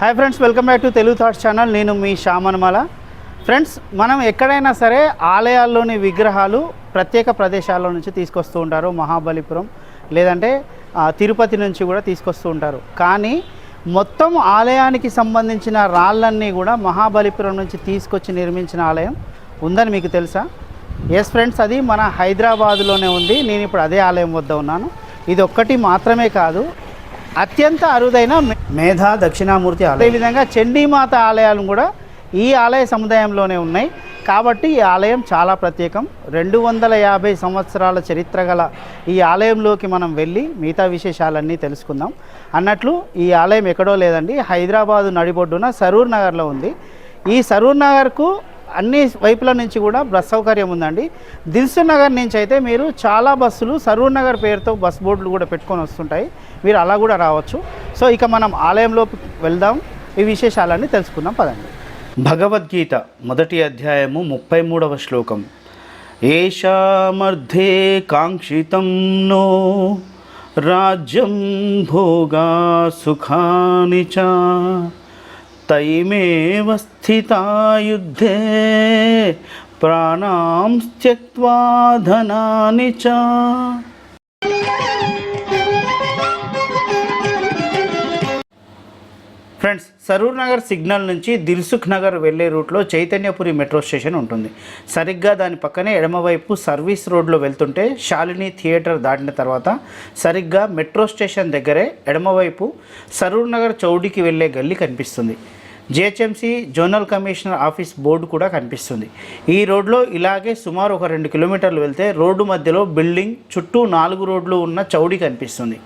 Hi friends welcome back to Telugu thoughts channel నేను మీ శ్యామనమాల. Friends మనం ఎక్కడైనా సరే ఆలయాల్లోని విగ్రహాలు ప్రత్యేక ప్రదేశాల నుంచి తీసుకొస్తూ ఉంటారు మహాబలిపురం లేదంటే తిరుపతి నుంచి కూడా తీసుకొస్తూ ఉంటారు. కానీ మొత్తం ఆలయానికి సంబంధించిన రాళ్ళన్నీ కూడా మహాబలిపురం నుంచి తీసుకొచ్చి నిర్మించిన ఆలయం ఉందని మీకు తెలుసా? ఎస్ ఫ్రెండ్స్ అది మన హైదరాబాదులోనే ఉంది. నేను ఇప్పుడు అదే ఆలయం వద్ద ఉన్నాను. ఇది ఒక్కటి మాత్రమే కాదు. అత్యంత అరుదైన మే- మేధా దక్షిణామూర్తి ఆలయం. అదేవిధంగా చండీమాత ఆలయాలు కూడా ఈ ఆలయ సముదాయంలోనే ఉన్నాయి. కాబట్టి ఈ ఆలయం చాలా ప్రత్యేకం. రెండు వందల యాభై సంవత్సరాల చరిత్ర గల ఈ ఆలయంలోకి మనం వెళ్ళి మిగతా విశేషాలన్నీ తెలుసుకుందాం. అన్నట్లు ఈ ఆలయం ఎక్కడో లేదండి. హైదరాబాదు నడిబొడ్డున సరూర్ నగర్లో ఉంది. ఈ సరూర్ నగర్కు అన్ని వైపుల నుంచి కూడా బస్ సౌకర్యం ఉందండి. దిల్సుఖ్ నగర్ నుంచి అయితే మీరు చాలా బస్సులు సరూర్ నగర్ పేరుతో బస్ బోర్డులు కూడా పెట్టుకొని వస్తుంటాయి. మీరు అలా కూడా రావచ్చు. సో ఇక మనం ఆలయంలోకి వెళ్దాం. ఈ విశేషాలన్నీ తెలుసుకుందాం. పదండి. భగవద్గీత మొదటి అధ్యాయము ముప్పై మూడవ శ్లోకం. ఏషామర్థే కాంక్షితం నో రాజ్యం భోగా సుఖాని చ. తైమేవ స్థితా యుద్ధే ప్రాణాం త్యక్వా ధనాని చ ఫ్రెండ్స్ సరూర్ నగర్ సిగ్నల్ నుంచి దిల్సుఖ్ నగర్ వెళ్ళే రూట్లో చైతన్యపురి మెట్రో స్టేషన్ ఉంటుంది. సరిగ్గా దాని పక్కనే ఎడమవైపు సర్వీస్ రోడ్లో వెళ్తుంటే శాలిని థియేటర్ దాటిన తర్వాత సరిగ్గా మెట్రో స్టేషన్ దగ్గరే ఎడమవైపు సరూర్ నగర్ చౌడికి వెళ్ళే గల్లీ కనిపిస్తుంది. GHMC zonal commissioner office board కూడా కనిపిస్తుంది. ఈ రోడ్లో ఇలాగే సుమారు ఒక రెండు కిలోమీటర్లు వెళ్తే రోడ్డు మధ్యలో బిల్డింగ్ చుట్టూ నాలుగు రోడ్లు ఉన్న చౌడి కనిపిస్తుంది.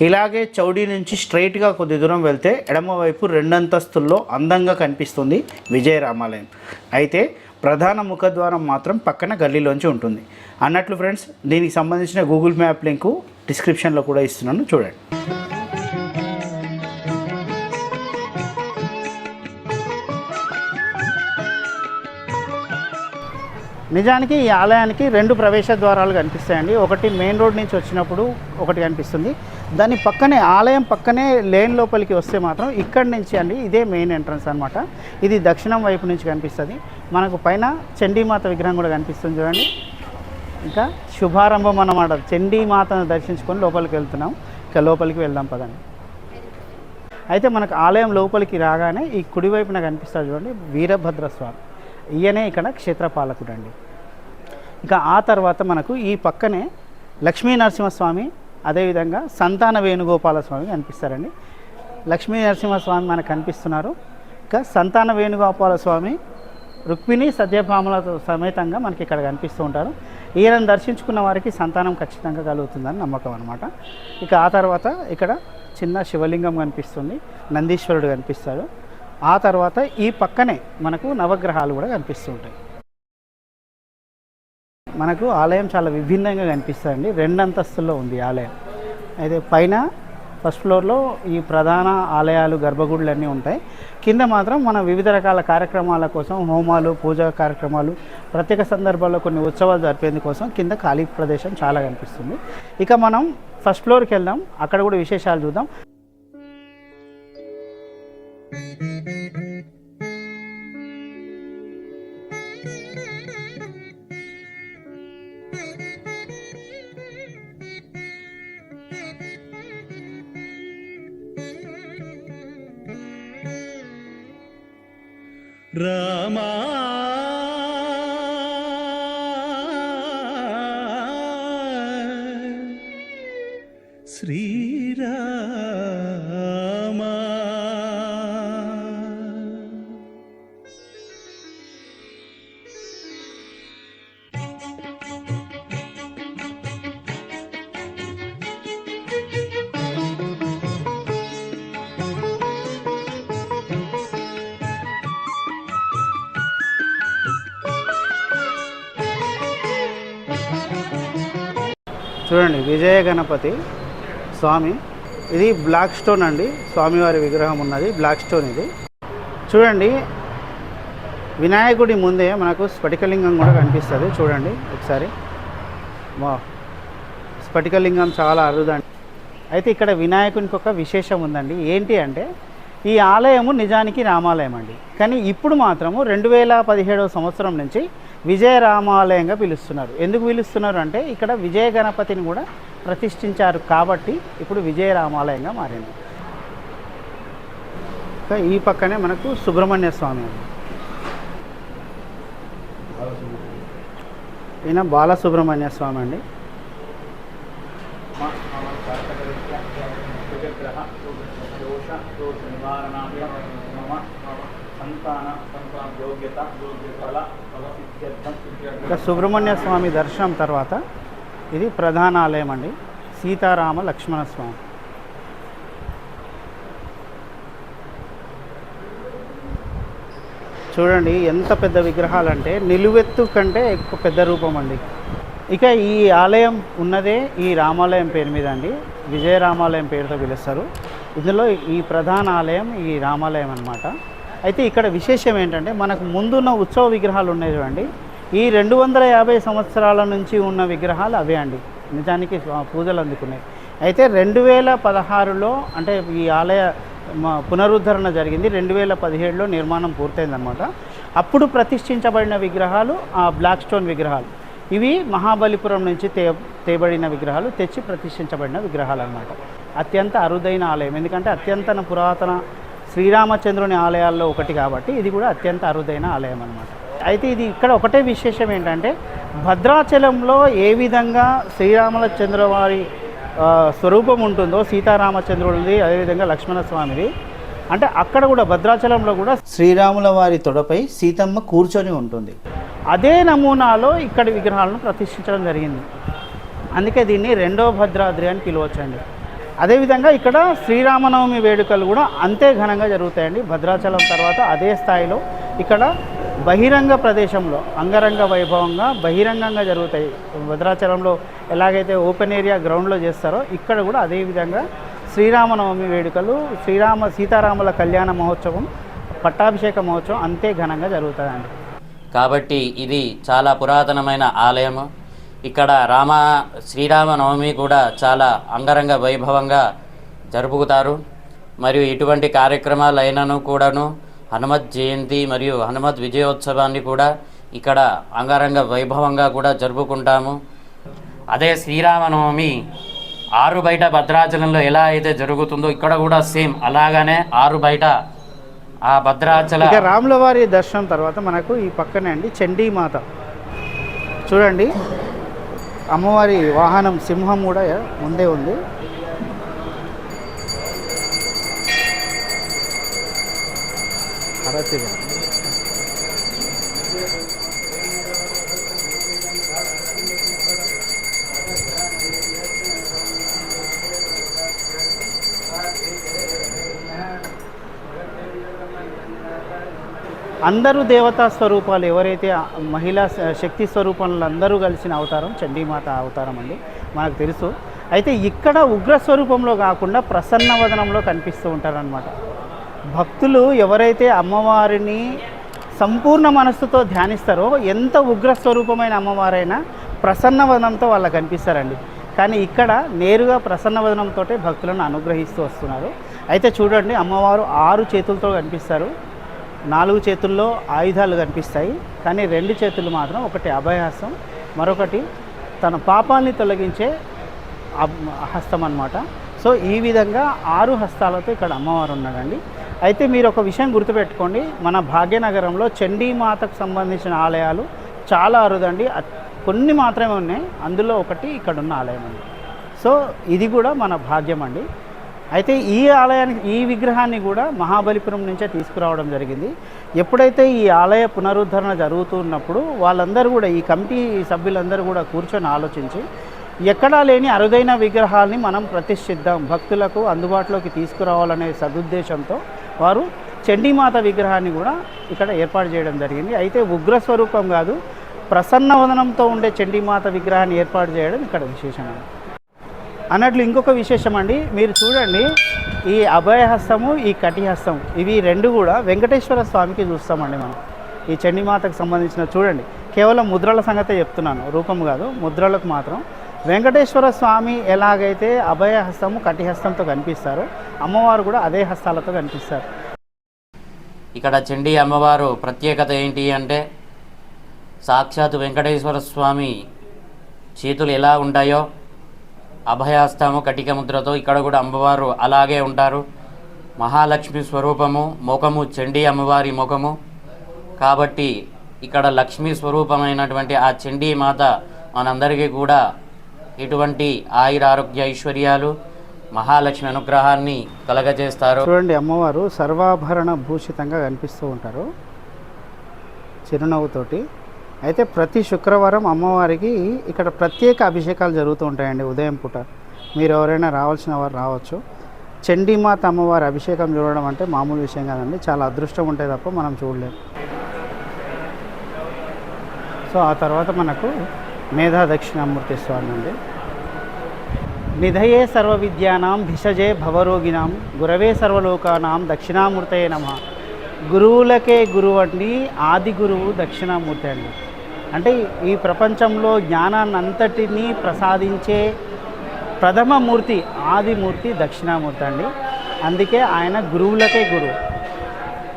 ఇలాగే చౌడీ నుంచి స్ట్రైట్గా కొద్ది దూరం వెళ్తే ఎడమవైపు రెండంతస్తుల్లో అందంగా కనిపిస్తుంది విజయ రామాలయం. అయితే ప్రధాన ముఖద్వారం మాత్రం పక్కన గల్లీలోంచి ఉంటుంది. అన్నట్లు ఫ్రెండ్స్ దీనికి సంబంధించిన గూగుల్ మ్యాప్ లింకు డిస్క్రిప్షన్లో కూడా ఇస్తున్నాను. చూడండి. నిజానికి ఈ ఆలయానికి రెండు ప్రవేశ ద్వారాలు కనిపిస్తాయండి. ఒకటి మెయిన్ రోడ్ నుంచి వచ్చినప్పుడు ఒకటి కనిపిస్తుంది. దాని పక్కనే ఆలయం పక్కనే లేన్ లోపలికి వస్తే మాత్రం ఇక్కడి నుంచి అండి ఇదే మెయిన్ ఎంట్రన్స్ అనమాట ఇది దక్షిణం వైపు నుంచి కనిపిస్తుంది. మనకు పైన చండీమాత విగ్రహం కూడా కనిపిస్తుంది చూడండి. ఇంకా శుభారంభం అన్నమాట. చండీమాతను దర్శించుకొని లోపలికి వెళ్తున్నాం. ఇక లోపలికి వెళ్దాం పదండి. అయితే మనకు ఆలయం లోపలికి రాగానే ఈ కుడివైపున కనిపిస్తుంది చూడండి వీరభద్ర స్వామి. ఈయనే ఇక్కడ క్షేత్రపాలకుడు అండి ఇక ఆ తర్వాత మనకు ఈ పక్కనే లక్ష్మీ నరసింహస్వామి అదేవిధంగా సంతాన వేణుగోపాల స్వామి కనిపిస్తారండి. లక్ష్మీ నరసింహస్వామి మనకు కనిపిస్తున్నారు. ఇక సంతాన వేణుగోపాల స్వామి రుక్మిణి సత్యభామల సమేతంగా మనకి ఇక్కడ కనిపిస్తూ ఉంటారు. ఈయనను దర్శించుకున్న వారికి సంతానం ఖచ్చితంగా కలుగుతుందని నమ్మకం అనమాట ఇక ఆ తర్వాత ఇక్కడ చిన్న శివలింగం కనిపిస్తుంది. నందీశ్వరుడు కనిపిస్తాడు. ఆ తర్వాత ఈ పక్కనే మనకు నవగ్రహాలు కూడా కనిపిస్తుంటాయి మనకు ఆలయం చాలా విభిన్నంగా కనిపిస్తుందండి. రెండు అంతస్తుల్లో ఉంది ఆలయం. అయితే పైన ఫస్ట్ ఫ్లోర్లో ఈ ప్రధాన ఆలయాలు గర్భగుడులన్నీ ఉంటాయి. కింద మాత్రం మన వివిధ రకాల కార్యక్రమాల కోసం హోమాలు పూజా కార్యక్రమాలు ప్రత్యేక సందర్భాల్లో కొన్ని ఉత్సవాలు జరిపేందుకోసం కింద ఖాళీ ప్రదేశం చాలా కనిపిస్తుంది. ఇక మనం ఫస్ట్ ఫ్లోర్కి వెళ్దాం. అక్కడ కూడా విశేషాలు చూద్దాం. శ్రీరామా. చూడండి విజయ గణపతి స్వామి. ఇది బ్లాక్ స్టోన్ అండి. స్వామివారి విగ్రహం ఉన్నది. బ్లాక్ స్టోన్ ఇది. చూడండి. వినాయకుడి ముందే మనకు స్ఫటికలింగం కూడా కనిపిస్తుంది. చూడండి ఒకసారి. వా. స్ఫటికలింగం చాలా అరుదండి. అయితే ఇక్కడ వినాయకునికి ఒక విశేషం ఉందండి. ఏంటి అంటే ఈ ఆలయము నిజానికి రామాలయం అండి కానీ ఇప్పుడు మాత్రము రెండు వేల పదిహేడవ సంవత్సరం నుంచి విజయ రామాలయంగా పిలుస్తున్నారు. ఎందుకు పిలుస్తున్నారు అంటే ఇక్కడ విజయ గణపతిని కూడా ప్రతిష్ఠించారు కాబట్టి ఇప్పుడు విజయ రామాలయంగా మారింది ఈ పక్కనే మనకు సుబ్రహ్మణ్య స్వామి ఈయన బాలసుబ్రహ్మణ్య స్వామి అండి. ఇక సుబ్రహ్మణ్య స్వామి దర్శనం తర్వాత ఇది ప్రధాన ఆలయం అండి. సీతారామ లక్ష్మణ స్వామి. చూడండి ఎంత పెద్ద విగ్రహాలు అంటే నిలువెత్తు కంటే ఎక్కువ పెద్ద రూపం అండి. ఇక ఈ ఆలయం ఉన్నదే ఈ రామాలయం పేరు మీద అండి. విజయ రామాలయం పేరుతో పిలుస్తారు. ఇందులో ఈ ప్రధాన ఆలయం ఈ రామాలయం అన్నమాట. అయితే ఇక్కడ విశేషం ఏంటంటే మనకు ముందున్న ఉత్సవ విగ్రహాలు ఉన్నాయి చూడండి. ఈ రెండు వందల యాభై సంవత్సరాల నుంచి ఉన్న విగ్రహాలు అవే అండి. నిజానికి పూజలు అందుకున్నాయి. అయితే రెండు వేల పదహారులో అంటే ఈ ఆలయ పునరుద్ధరణ జరిగింది. రెండు వేల పదిహేడులో నిర్మాణం పూర్తయిందనమాట అప్పుడు ప్రతిష్ఠించబడిన విగ్రహాలు ఆ బ్లాక్ స్టోన్ విగ్రహాలు. ఇవి మహాబలిపురం నుంచి తే తేబడిన విగ్రహాలు తెచ్చి ప్రతిష్ఠించబడిన విగ్రహాలు అన్నమాట అత్యంత అరుదైన ఆలయం. ఎందుకంటే అత్యంత పురాతన శ్రీరామచంద్రుని ఆలయాల్లో ఒకటి కాబట్టి ఇది కూడా అత్యంత అరుదైన ఆలయం అనమాట అయితే ఇది ఇక్కడ ఒకటే విశేషం ఏంటంటే భద్రాచలంలో ఏ విధంగా శ్రీరామచంద్ర వారి స్వరూపం ఉంటుందో సీతారామచంద్రుడిది అదేవిధంగా లక్ష్మణ స్వామిది అంటే అక్కడ కూడా భద్రాచలంలో కూడా శ్రీరాముల వారి తొడపై సీతమ్మ కూర్చొని ఉంటుంది. అదే నమూనాలో ఇక్కడ విగ్రహాలను ప్రతిష్ఠించడం జరిగింది. అందుకే దీన్ని రెండో భద్రాద్రి అని పిలవచ్చండి. అదేవిధంగా ఇక్కడ శ్రీరామనవమి వేడుకలు కూడా అంతే ఘనంగా జరుగుతాయండి. భద్రాచలం తర్వాత అదే స్థాయిలో ఇక్కడ బహిరంగ ప్రదేశంలో అంగరంగ వైభవంగా బహిరంగంగా జరుగుతాయి. భద్రాచలంలో ఎలాగైతే ఓపెన్ ఏరియా గ్రౌండ్లో చేస్తారో ఇక్కడ కూడా అదే విధంగా శ్రీరామనవమి వేడుకలు శ్రీరామ సీతారాముల కళ్యాణ మహోత్సవం పట్టాభిషేక మహోత్సవం అంతే ఘనంగా జరుగుతుందండి కాబట్టి ఇది చాలా పురాతనమైన ఆలయము. ఇక్కడ రామ శ్రీరామనవమి కూడా చాలా అంగరంగ వైభవంగా జరుపుతారు మరియు ఇటువంటి కార్యక్రమాలు అయినను కూడాను హనుమత్ జయంతి మరియు హనుమత్ విజయోత్సవాన్ని కూడా ఇక్కడ అంగరంగ వైభవంగా కూడా జరుపుకుంటాము. అదే శ్రీరామనవమి ఆరు బయట భద్రాచలంలో ఎలా అయితే జరుగుతుందో ఇక్కడ కూడా సేమ్ అలాగానే ఆరు బయట ఆ భద్రాచల రాములవారి దర్శనం తర్వాత మనకు ఈ పక్కనే అండి చండీమాత. చూడండి అమ్మవారి వాహనం సింహం కూడా ముందే ఉంది. అరచిగా అందరూ దేవతా స్వరూపాలు ఎవరైతే మహిళా శక్తి స్వరూపంలో అందరూ కలిసిన అవతారం చండీమాత అవతారం అండి మనకు తెలుసు. అయితే ఇక్కడ ఉగ్ర స్వరూపంలో కాకుండా ప్రసన్నవదనంలో కనిపిస్తూ ఉంటారనమాట భక్తులు ఎవరైతే అమ్మవారిని సంపూర్ణ మనస్సుతో ధ్యానిస్తారో ఎంత ఉగ్ర స్వరూపమైన అమ్మవారైనా ప్రసన్నవదనంతో వాళ్ళు కనిపిస్తారండి. కానీ ఇక్కడ నేరుగా ప్రసన్నవదనంతో భక్తులను అనుగ్రహిస్తూ వస్తున్నారు. అయితే చూడండి అమ్మవారు ఆరు చేతులతో కనిపిస్తారు. నాలుగు చేతుల్లో ఆయుధాలు కనిపిస్తాయి కానీ రెండు చేతులు మాత్రం ఒకటి అభయహస్తం మరొకటి తన పాపాల్ని తొలగించే అబ్- హస్తం అన్నమాట. సో ఈ విధంగా ఆరు హస్తాలతో ఇక్కడ అమ్మవారు ఉన్నాడండి. అయితే మీరు ఒక విషయం గుర్తుపెట్టుకోండి మన భాగ్యనగరంలో చండీమాతకు సంబంధించిన ఆలయాలు చాలా అరుదండి. కొన్ని మాత్రమే ఉన్నాయి అందులో ఒకటి ఇక్కడ ఉన్న ఆలయం అండి. సో ఇది కూడా మన భాగ్యం అండి. అయితే ఈ ఆలయానికి ఈ విగ్రహాన్ని కూడా మహాబలిపురం నుంచే తీసుకురావడం జరిగింది. ఎప్పుడైతే ఈ ఆలయ పునరుద్ధరణ జరుగుతున్నప్పుడు వాళ్ళందరూ కూడా ఈ కమిటీ సభ్యులందరూ కూడా కూర్చొని ఆలోచించి ఎక్కడా లేని అరుదైన విగ్రహాల్ని మనం ప్రతిష్ఠిద్దాం భక్తులకు అందుబాటులోకి తీసుకురావాలనే సదుద్దేశంతో వారు చండీమాత విగ్రహాన్ని కూడా ఇక్కడ ఏర్పాటు చేయడం జరిగింది. అయితే ఉగ్ర స్వరూపం కాదు ప్రసన్నవదనంతో ఉండే చండీమాత విగ్రహాన్ని ఏర్పాటు చేయడం ఇక్కడ విశేషమైనది. అన్నట్లు ఇంకొక విశేషం అండి మీరు చూడండి ఈ అభయహస్తము ఈ కటిహస్తం ఇవి రెండు కూడా వెంకటేశ్వర స్వామికి చూస్తామండి మనం. ఈ చండీమాతకు సంబంధించిన చూడండి కేవలం ముద్రల సంగతే చెప్తున్నాను రూపం కాదు ముద్రలకు మాత్రం. వెంకటేశ్వర స్వామి ఎలాగైతే అభయహస్తము కటిహస్తంతో కనిపిస్తారో అమ్మవారు కూడా అదే హస్తాలతో కనిపిస్తారు. ఇక్కడ చండీ అమ్మవారు ప్రత్యేకత ఏంటి అంటే సాక్షాత్ వెంకటేశ్వర స్వామి చేతులు ఎలా ఉంటాయో అభయాస్తము కటిక ముద్రతో ఇక్కడ కూడా అమ్మవారు అలాగే ఉంటారు. మహాలక్ష్మి స్వరూపము ముఖము చండీ అమ్మవారి ముఖము. కాబట్టి ఇక్కడ లక్ష్మీ స్వరూపమైనటువంటి ఆ చండీ మాత మనందరికీ కూడా ఇటువంటి ఆయుర ఆరోగ్య ఐశ్వర్యాలు మహాలక్ష్మి అనుగ్రహాన్ని కలగజేస్తారు. చూడండి అమ్మవారు సర్వాభరణ భూషితంగా కనిపిస్తూ ఉంటారు. చిరునవ్వుతోటి. అయితే ప్రతి శుక్రవారం అమ్మవారికి ఇక్కడ ప్రత్యేక అభిషేకాలు జరుగుతూ ఉంటాయండి ఉదయం పూట. మీరు ఎవరైనా రావాల్సిన వారు రావచ్చు. చండీమాత అమ్మవారి అభిషేకం చూడడం అంటే మామూలు విషయం కాదండి. చాలా అదృష్టం ఉంటే తప్ప మనం చూడలేము సో ఆ తర్వాత మనకు మేధా దక్షిణామూర్తి స్వామి అండి. నిధయే సర్వ విద్యానాం భిషజే భవరోగినాం గురవే సర్వలోకానాం దక్షిణామూర్తయే నమ. గురువులకే గురువు అండి ఆది గురువు దక్షిణామూర్తి అండి. అంటే ఈ ప్రపంచంలో జ్ఞానాన్ని అంతటినీ ప్రసాదించే ప్రథమ మూర్తి ఆదిమూర్తి దక్షిణామూర్తి అండి. అందుకే ఆయన గురువులకే గురువు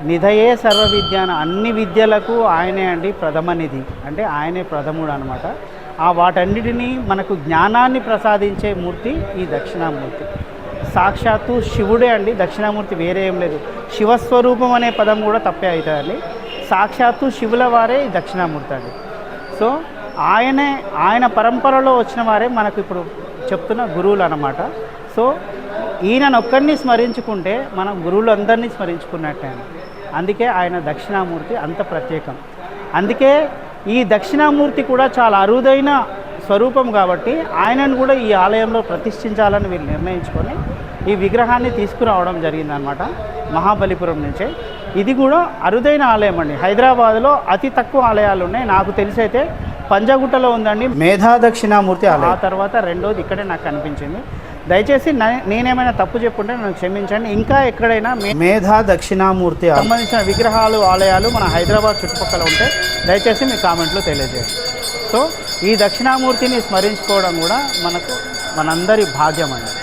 నిధయే సర్వ విద్యాన అన్ని విద్యలకు ఆయనే అండి ప్రథమ నిధి. అంటే ఆయనే ప్రథముడు అనమాట ఆ వాటన్నిటినీ మనకు జ్ఞానాన్ని ప్రసాదించే మూర్తి ఈ దక్షిణామూర్తి. సాక్షాత్తు శివుడే అండి. దక్షిణామూర్తి వేరే ఏం లేదు. శివస్వరూపం అనే పదం కూడా తప్పే అవుతుందండి. సాక్షాత్తు శివుల వారే దక్షిణామూర్తి అండి. సో ఆయనే ఆయన పరంపరలో వచ్చిన వారే మనకు ఇప్పుడు చెప్తున్న గురువులు అనమాట సో ఈయననొక్కడిని స్మరించుకుంటే మనం గురువులందరినీ స్మరించుకున్నట్టే. అందుకే ఆయన దక్షిణామూర్తి అంత ప్రత్యేకం. అందుకే ఈ దక్షిణామూర్తి కూడా చాలా అరుదైన స్వరూపం కాబట్టి ఆయనను కూడా ఈ ఆలయంలో ప్రతిష్ఠించాలని వీళ్ళు నిర్ణయించుకొని ఈ విగ్రహాన్ని తీసుకురావడం జరిగిందనమాట మహాబలిపురం నుంచే. ఇది కూడా అరుదైన ఆలయం అండి. హైదరాబాద్లో అతి తక్కువ ఆలయాలు ఉన్నాయి. నాకు తెలిసి అయితే పంజాగుట్టలో ఉందండి. మేధా దక్షిణామూర్తి ఆ తర్వాత రెండోది ఇక్కడే నాకు కనిపించింది దయచేసి నేనేమైనా తప్పు చెప్పుంటే నన్ను క్షమించండి. ఇంకా ఎక్కడైనా మేధా దక్షిణామూర్తి సంబంధించిన విగ్రహాలు ఆలయాలు మన హైదరాబాద్ చుట్టుపక్కల ఉంటే దయచేసి మీ కామెంట్లో తెలియజేయండి. సో ఈ దక్షిణామూర్తిని స్మరించుకోవడం కూడా మనకు మనందరి భాగ్యం అండి.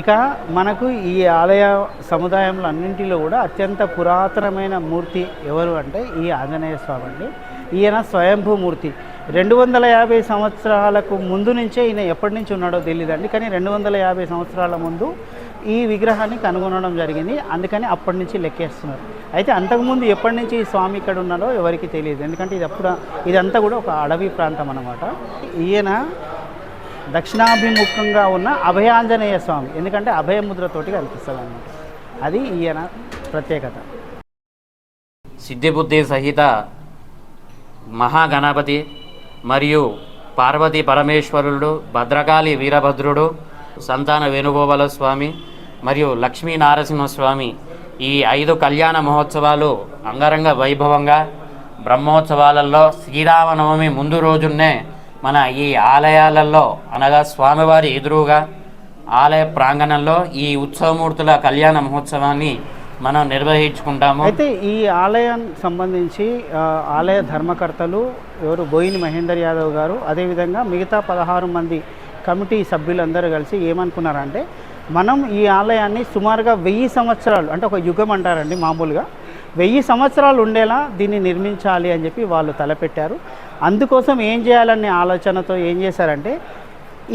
ఇక మనకు ఈ ఆలయ సముదాయంలో అన్నింటిలో కూడా అత్యంత పురాతనమైన మూర్తి ఎవరు అంటే ఈ ఆంజనేయ స్వామి అండి. ఈయన స్వయంభూ మూర్తి. రెండు వందల యాభై సంవత్సరాలకు ముందు నుంచే ఈయన ఎప్పటి నుంచి ఉన్నాడో తెలియదండి కానీ రెండు వందల యాభై సంవత్సరాల ముందు ఈ విగ్రహాన్ని కనుగొనడం జరిగింది. అందుకని అప్పటి నుంచి లెక్కేస్తున్నారు. అయితే అంతకుముందు ఎప్పటి నుంచి ఈ స్వామి ఇక్కడ ఉన్నాడో ఎవరికి తెలియదు. ఎందుకంటే ఇది అప్పుడు ఇదంతా కూడా ఒక అడవి ప్రాంతం అన్నమాట. ఈయన దక్షిణాభిముఖంగా ఉన్న అభయాంజనేయ స్వామి. ఎందుకంటే అభయముద్రతోటి కనిపిస్తుంది అన్నమాట అది ఈయన ప్రత్యేకత. సిద్ధిబుద్ధి సహిత మహాగణపతి మరియు పార్వతీ పరమేశ్వరుడు భద్రకాళి వీరభద్రుడు సంతాన వేణుగోపాల స్వామి మరియు లక్ష్మీ నారసింహస్వామి ఈ ఐదు కళ్యాణ మహోత్సవాలు అంగరంగ వైభవంగా బ్రహ్మోత్సవాలలో శ్రీరామనవమి ముందు రోజున్నే మన ఈ ఆలయాలలో అనగా స్వామివారి ఎదురుగా ఆలయ ప్రాంగణంలో ఈ ఉత్సవమూర్తుల కళ్యాణ మహోత్సవాన్ని మనం నిర్వహించుకుంటాము. అయితే ఈ ఆలయం సంబంధించి ఆలయ ధర్మకర్తలు ఎవరు? బోయిని మహేందర్ యాదవ్ గారు అదేవిధంగా మిగతా పదహారు మంది కమిటీ సభ్యులందరూ కలిసి ఏమనుకున్నారంటే మనం ఈ ఆలయాన్ని సుమారుగా వెయ్యి సంవత్సరాలు అంటే ఒక యుగం అంటారండి మామూలుగా వెయ్యి సంవత్సరాలు ఉండేలా దీన్ని నిర్మించాలి అని చెప్పి వాళ్ళు తలపెట్టారు. అందుకోసం ఏం చేయాలనే ఆలోచనతో ఏం చేశారంటే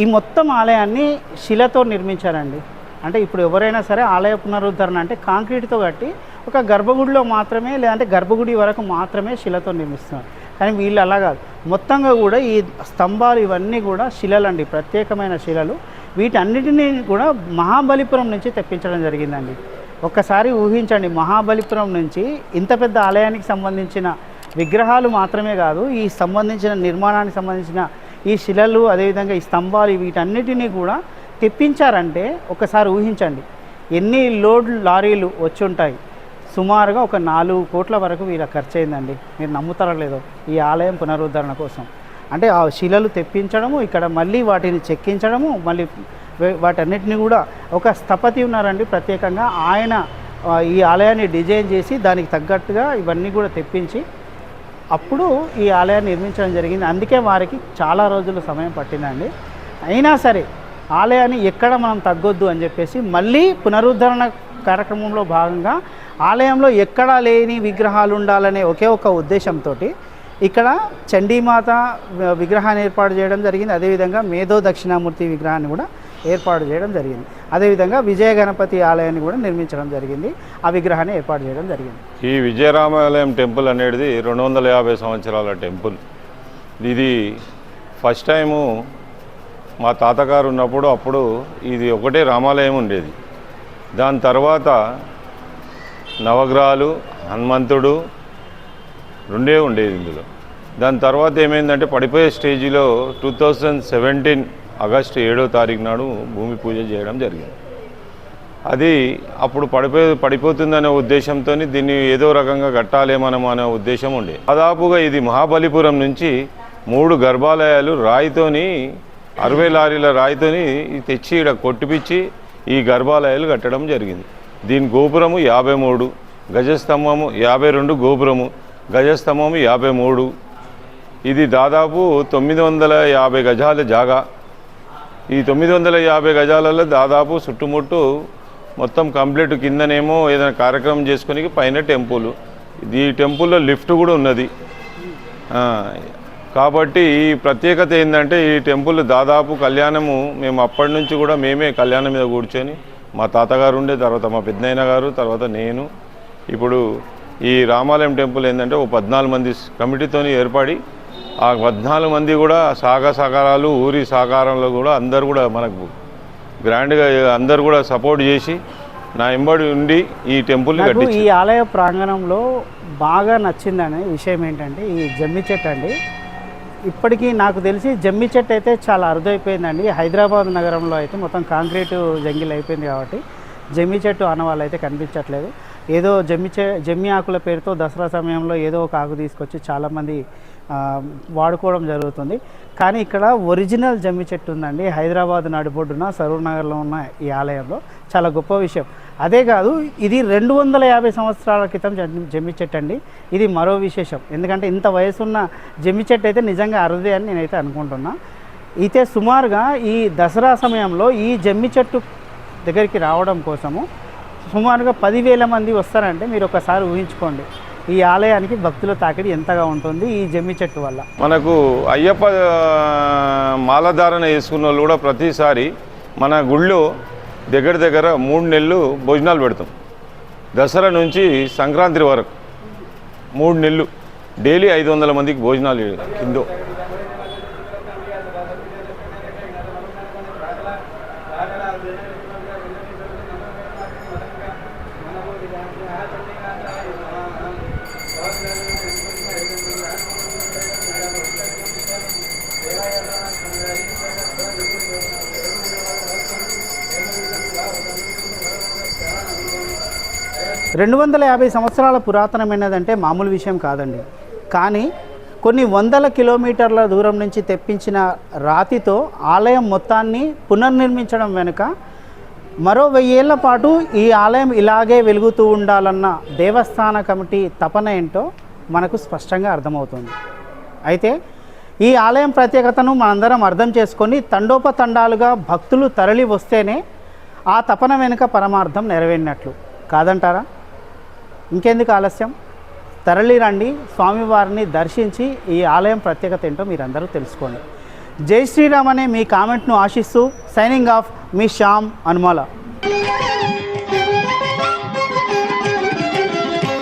ఈ మొత్తం ఆలయాన్ని శిలతో నిర్మించారండి. అంటే ఇప్పుడు ఎవరైనా సరే ఆలయ పునరుద్ధరణ అంటే కాంక్రీట్తో కట్టి ఒక గర్భగుడిలో మాత్రమే లేదంటే గర్భగుడి వరకు మాత్రమే శిలతో నిర్మిస్తున్నారు. కానీ వీళ్ళు అలా కాదు. మొత్తంగా కూడా ఈ స్తంభాలు ఇవన్నీ కూడా శిలలండి ప్రత్యేకమైన శిలలు. వీటన్నిటిని కూడా మహాబలిపురం నుంచి తెప్పించడం జరిగిందండి. ఒక్కసారి ఊహించండి మహాబలిపురం నుంచి ఇంత పెద్ద ఆలయానికి సంబంధించిన విగ్రహాలు మాత్రమే కాదు ఈ సంబంధించిన నిర్మాణానికి సంబంధించిన ఈ శిలలు అదేవిధంగా ఈ స్తంభాలు వీటన్నిటినీ కూడా తెప్పించారంటే ఒకసారి ఊహించండి. ఎన్ని లోడ్ లారీలు వచ్చి ఉంటాయి? సుమారుగా ఒక నాలుగు కోట్ల వరకు వీళ్ళ ఖర్చు అయిందండి మీరు నమ్ముతారో లేదో ఈ ఆలయం పునరుద్ధరణ కోసం. అంటే ఆ శిలలు తెప్పించడము ఇక్కడ మళ్ళీ వాటిని చెక్కించడము మళ్ళీ వాటన్నిటిని కూడా ఒక స్థపతి ఉన్నారండి. ప్రత్యేకంగా ఆయన ఈ ఆలయాన్ని డిజైన్ చేసి దానికి తగ్గట్టుగా ఇవన్నీ కూడా తెప్పించి అప్పుడు ఈ ఆలయాన్ని నిర్మించడం జరిగింది. అందుకే వారికి చాలా రోజులు సమయం పట్టిందండి. అయినా సరే ఆలయాన్ని ఎక్కడ మనం తగ్గొద్దు అని చెప్పేసి మళ్ళీ పునరుద్ధరణ కార్యక్రమంలో భాగంగా ఆలయంలో ఎక్కడా లేని విగ్రహాలు ఉండాలనే ఒకే ఒక ఉద్దేశంతో ఇక్కడ చండీమాత విగ్రహాన్ని ఏర్పాటు చేయడం జరిగింది. అదేవిధంగా మేధో దక్షిణామూర్తి విగ్రహాన్ని కూడా ఏర్పాటు చేయడం జరిగింది. అదేవిధంగా విజయ గణపతి ఆలయాన్ని కూడా నిర్మించడం జరిగింది. ఆ విగ్రహాన్ని ఏర్పాటు చేయడం జరిగింది. ఈ విజయరామాలయం టెంపుల్ అనేది రెండు వందల యాభై సంవత్సరాల టెంపుల్. ఇది ఫస్ట్ టైము మా తాతగారు ఉన్నప్పుడు అప్పుడు ఇది ఒకటే రామాలయం ఉండేది. దాని తర్వాత నవగ్రహాలు హనుమంతుడు రెండే ఉండేది ఇందులో. దాని తర్వాత ఏమైందంటే పడిపోయే స్టేజిలో టూ థౌజండ్ సెవెంటీన్ ఆగస్టు ఏడో తారీఖు నాడు భూమి పూజ చేయడం జరిగింది. అది అప్పుడు పడిపోయి పడిపోతుందనే ఉద్దేశంతో దీన్ని ఏదో రకంగా కట్టాలేమనం అనే ఉద్దేశం ఉండే. దాదాపుగా ఇది మహాబలిపురం నుంచి మూడు గర్భాలయాలు రాయితోని అరవై లారీల రాయితోని తెచ్చి ఇక్కడ కొట్టిపిచ్చి ఈ గర్భాలయాలు కట్టడం జరిగింది. దీని గోపురము యాభై మూడు గజస్తంభము యాభై రెండు గోపురము. గజస్తంభం యాభై మూడు. ఇది దాదాపు తొమ్మిది వందల యాభై గజాల జాగా. ఈ తొమ్మిది వందల యాభై గజాలలో దాదాపు చుట్టుముట్టు మొత్తం కంప్లీట్ కిందనేమో ఏదైనా కార్యక్రమం చేసుకుని పైన టెంపుల్. ఇది టెంపుల్లో లిఫ్ట్ కూడా ఉన్నది. కాబట్టి ఈ ప్రత్యేకత ఏంటంటే ఈ టెంపుల్ దాదాపు కళ్యాణము మేము అప్పటి నుంచి కూడా మేమే కళ్యాణం మీద కూర్చొని మా తాతగారు ఉండే తర్వాత మా పెద్దయిన గారు తర్వాత నేను. ఇప్పుడు ఈ రామాలయం టెంపుల్ ఏంటంటే ఓ పద్నాలుగు మంది కమిటీతోని ఏర్పడి ఆ పద్నాలుగు మంది కూడా సహకార సహకారాలు ఊరి సహకారంలో కూడా అందరు కూడా మనకు గ్రాండ్గా అందరు కూడా సపోర్ట్ చేసి నా ఎంబడి ఉండి ఈ కట్టించి ఈ ఆలయ ప్రాంగణంలో బాగా నచ్చిందనే విషయం ఏంటంటే ఈ జమ్మి చెట్టు అండి. ఇప్పటికీ నాకు తెలిసి జమ్మి చెట్టు అయితే చాలా అరుదైపోయిందండి. హైదరాబాద్ నగరంలో అయితే మొత్తం కాంక్రీటు జంగిల్ అయిపోయింది కాబట్టి జమ్మి చెట్టు ఆనవాళ్ళు అయితే కనిపించట్లేదు. ఏదో జమ్మి చె జమ్మి ఆకుల పేరుతో దసరా సమయంలో ఏదో ఒక ఆకు తీసుకొచ్చి చాలామంది వాడుకోవడం జరుగుతుంది. కానీ ఇక్కడ ఒరిజినల్ జమ్మి చెట్టు ఉందండి. హైదరాబాద్ నడిబొడ్డున సరూర్ నగర్లో ఉన్న ఈ ఆలయంలో. చాలా గొప్ప విషయం. అదే కాదు ఇది రెండు వందల యాభై సంవత్సరాల క్రితం జమ్మి చెట్టు అండి. ఇది మరో విశేషం. ఎందుకంటే ఇంత వయసున్న జమ్మి చెట్టు అయితే నిజంగా అరుదే అని నేనైతే అనుకుంటున్నా. అయితే సుమారుగా ఈ దసరా సమయంలో ఈ జమ్మి చెట్టు దగ్గరికి రావడం కోసము సుమారుగా పదివేల మంది వస్తారంటే మీరు ఒకసారి ఊహించుకోండి. ఈ ఆలయానికి భక్తుల తాకిడి ఎంతగా ఉంటుంది ఈ జమ్మి చెట్టు వల్ల? మనకు అయ్యప్ప మాలధారణ వేసుకున్న వాళ్ళు కూడా ప్రతిసారి మన గుళ్ళో దగ్గర దగ్గర మూడు నెలలు భోజనాలు పెడతాం. దసరా నుంచి సంక్రాంతి వరకు మూడు నెలలు. డైలీ ఐదు వందల మందికి భోజనాలు కిందో. రెండు వందల యాభై సంవత్సరాల పురాతనమైనదంటే మామూలు విషయం కాదండి. కానీ కొన్ని వందల కిలోమీటర్ల దూరం నుంచి తెప్పించిన రాతితో ఆలయం మొత్తాన్ని పునర్నిర్మించడం వెనుక మరో వెయ్యేళ్ళ పాటు ఈ ఆలయం ఇలాగే వెలుగుతూ ఉండాలన్న దేవస్థాన కమిటీ తపన ఏంటో మనకు స్పష్టంగా అర్థమవుతుంది. అయితే ఈ ఆలయం ప్రత్యేకతను మనందరం అర్థం చేసుకొని తండోపతండాలుగా భక్తులు తరలి వస్తేనే ఆ తపన వెనుక పరమార్థం నెరవేరినట్లు. కాదంటారా? ఇంకెందుకు ఆలస్యం? తరలి రండి. స్వామివారిని దర్శించి ఈ ఆలయం ప్రత్యేకత ఏంటో మీరందరూ తెలుసుకోండి. జై శ్రీరామ్ అనే మీ కామెంట్ను ఆశిస్తూ సైనింగ్ ఆఫ్ మీ శ్యామ్ అనుమాల.